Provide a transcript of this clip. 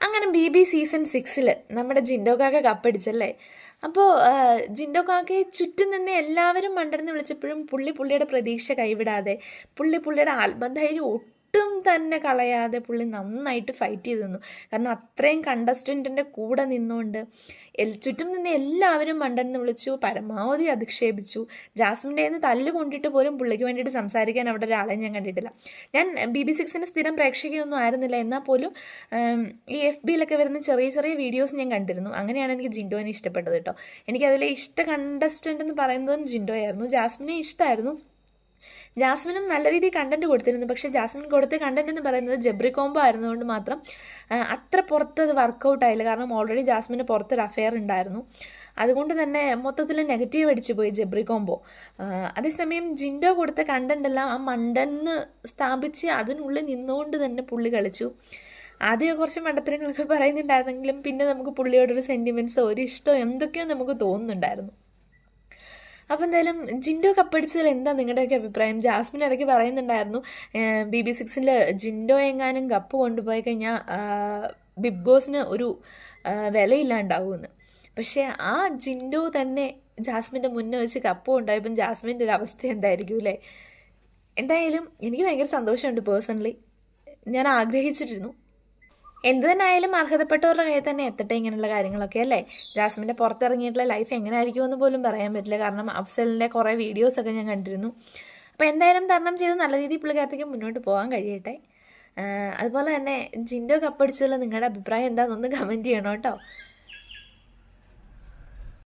അങ്ങനെ B B season സിക്സിൽ നമ്മുടെ ജിൻഡോ കാക്ക കപ്പടിച്ചല്ലേ? അപ്പോൾ ജിൻഡോ കാക്കയെ ചുറ്റും നിന്ന് എല്ലാവരും മണ്ടർന്ന് വിളിച്ചപ്പോഴും പുള്ളി പുള്ളിയുടെ പ്രതീക്ഷ കൈവിടാതെ പുള്ളി പുള്ളിയുടെ ആത്മധൈര്യം തന്നെ കളയാതെ പുള്ളി നന്നായിട്ട് ഫൈറ്റ് ചെയ്ത് നിന്നു. കാരണം അത്രയും കണ്ടസ്റ്റന്റിന്റെ കൂടെ നിന്നുകൊണ്ട് ചുറ്റും നിന്ന് എല്ലാവരും മണ്ടെന്ന് വിളിച്ചു പരമാവധി അധിക്ഷേപിച്ചു. ജാസ്മിന്റെ നിന്ന് തല്ല് കൊണ്ടിട്ട് പോലും പുള്ളിക്ക് വേണ്ടിയിട്ട് സംസാരിക്കാൻ അവിടെ ഒരാളെ ഞാൻ കണ്ടിട്ടില്ല. ഞാൻ ബി ബി സിക്സിന്റെ സ്ഥിരം പ്രേക്ഷകയൊന്നും ആയിരുന്നില്ല. എന്നാൽ പോലും ഈ എഫ് ബിയിലൊക്കെ വരുന്ന ചെറിയ ചെറിയ വീഡിയോസ് ഞാൻ കണ്ടിരുന്നു. അങ്ങനെയാണ് എനിക്ക് ജിൻഡോനെ ഇഷ്ടപ്പെട്ടത് കേട്ടോ. എനിക്കതിലെ ഇഷ്ട കണ്ടസ്റ്റന്റ് എന്ന് പറയുന്നതും ജിൻഡോയായിരുന്നു. ജാസ്മിനെ ഇഷ്ടമായിരുന്നു ജാസ്മിനും നല്ല രീതിയിൽ കണ്ടന്റ് കൊടുത്തിരുന്നു. പക്ഷേ ജാസ്മിൻ കൊടുത്ത കണ്ടന്റ് എന്ന് പറയുന്നത് ജബ്രി കോംബോ ആയിരുന്നതുകൊണ്ട് മാത്രം അത്ര പുറത്ത് അത് വർക്കൗട്ട് ആയില്ല. കാരണം ഓൾറെഡി ജാസ്മിന് പുറത്തൊരു അഫെയർ ഉണ്ടായിരുന്നു. അതുകൊണ്ട് തന്നെ മൊത്തത്തിൽ നെഗറ്റീവ് അടിച്ചു പോയി ജബ്രി കോംബോ അതേസമയം ജിൻഡോ കൊടുത്ത കണ്ടന്റ് എല്ലാം ആ മണ്ടെന്ന് സ്ഥാപിച്ച് അതിനുള്ളിൽ നിന്നുകൊണ്ട് തന്നെ പുള്ളി കളിച്ചു. ആദ്യം കുറച്ച് മണ്ടത്തരങ്ങളൊക്കെ പറയുന്നുണ്ടായിരുന്നെങ്കിലും പിന്നെ നമുക്ക് പുള്ളിയോടൊരു സെന്റിമെന്റ്സോ ഒരു ഇഷ്ടമോ എന്തൊക്കെയോ നമുക്ക് തോന്നുന്നുണ്ടായിരുന്നു. അപ്പോൾ എന്തായാലും ജിൻഡോ കപ്പടിച്ചതിൽ എന്താ നിങ്ങളുടെയൊക്കെ അഭിപ്രായം? ജാസ്മിൻ ഇടയ്ക്ക് പറയുന്നുണ്ടായിരുന്നു ബി ബി സിക്സിൽ ജിൻഡോ എങ്ങാനും കപ്പ് കൊണ്ടുപോയി കഴിഞ്ഞാൽ ബിഗ് ബോസിന് ഒരു വിലയില്ലാണ്ടാവുമെന്ന് പക്ഷേ ആ ജിൻഡോ തന്നെ ജാസ്മിന്റെ മുന്നേ വെച്ച് കപ്പ് കൊണ്ടുപോയപ്പം ജാസ്മിന്റെ ഒരു അവസ്ഥ എന്തായിരിക്കും അല്ലേ? എന്തായാലും എനിക്ക് ഭയങ്കര സന്തോഷമുണ്ട് പേഴ്സണലി. ഞാൻ ആഗ്രഹിച്ചിരുന്നു. എന്ത് തന്നെ ആയാലും അർഹതപ്പെട്ടവരുടെ കയ്യിൽ തന്നെ എത്തട്ടെ ഇങ്ങനെയുള്ള കാര്യങ്ങളൊക്കെ അല്ലേ? ജാസ്മിന്റെ പുറത്തിറങ്ങിയിട്ടുള്ള ലൈഫ് എങ്ങനെ ആയിരിക്കുമെന്ന് പോലും പറയാൻ പറ്റില്ല. കാരണം അഫ്സലിന്റെ കുറേ വീഡിയോസൊക്കെ ഞാൻ കണ്ടിരുന്നു. അപ്പോൾ എന്തായാലും തരണം ചെയ്ത് നല്ല രീതിയിൽ പുള്ളിക്കാരത്തേക്ക് മുന്നോട്ട് പോകാൻ കഴിയട്ടെ. അതുപോലെ തന്നെ ജിൻഡോ കപ്പടിച്ചതിൽ നിങ്ങളുടെ അഭിപ്രായം എന്താണെന്നൊന്ന് കമന്റ് ചെയ്യണം കേട്ടോ.